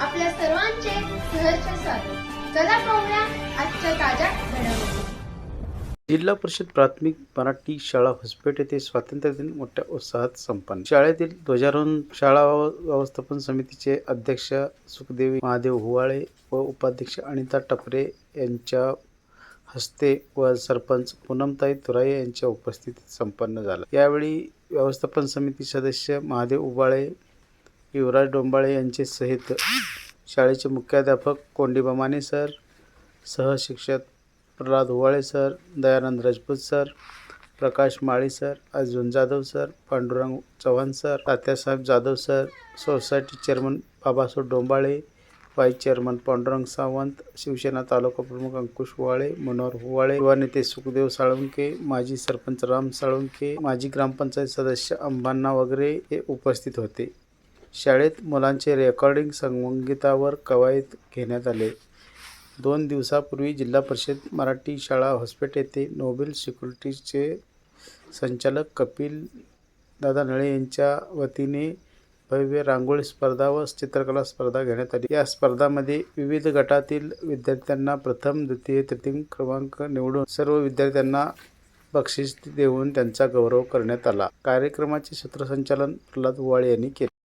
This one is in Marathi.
आपल्या सर्वांचे सहर्ष स्वागत. चला पाहूया आजच्या ताज्या घडामोडी. जिल्हा परिषद प्राथमिक मराठी शाळा होसपेठ येथे स्वातंत्र्य दिन मोठ्या उत्साहात संपन्न. शाळेतील ध्वजारोहण शाळा व्यवस्थापन समितीचे अध्यक्ष सुखदेवी महादेव हुवाळे व उपाध्यक्ष अनिता टपरे यांच्या हस्ते व सरपंच पूनमताई तुराई यांच्या उपस्थितीत संपन्न झाला. यावेळी व्यवस्थापन समिती सदस्य महादेव उबाळे युवराज डोंबाळे यांचे सहित शाळेचे मुख्याध्यापक Kondiba Mane sir सहशिक्षक Pralhad Huvale sir Dayanand Rajput sir Prakash Mali sir Arjun Jadhav sir Pandurang Chavan sir Tatyasaheb Jadhav sir society chairman Babasaheb Dombale vice chairman Pandurang Sawant Shivsena taluka प्रमुख अंकुश हुवाळे मनोहर हुवाळे युवा नेते सुखदेव साळुंके माजी सरपंच राम साळुंके माजी ग्रामपंचायत सदस्य अंबांना वगैरे हे उपस्थित होते. शाळेत मुलांचे रेकॉर्डिंग संगीतावर कवायत घेण्यात आले. दोन दिवसापूर्वी जिल्हा परिषद मराठी शाळा हॉस्पिटल येथे नोबेल सिक्युरिटीजचे संचालक कपिल दादा नळे यांच्या वतीने भव्य रांगोळी स्पर्धा व चित्रकला स्पर्धा घेण्यात आली. या स्पर्धामध्ये विविध गटातील विद्यार्थ्यांना प्रथम द्वितीय तृतीय क्रमांक निवडून सर्व विद्यार्थ्यांना बक्षीस देऊन त्यांचा गौरव करण्यात आला. कार्यक्रमाचे सूत्रसंचालन प्रल्हाद वाळे यांनी केले.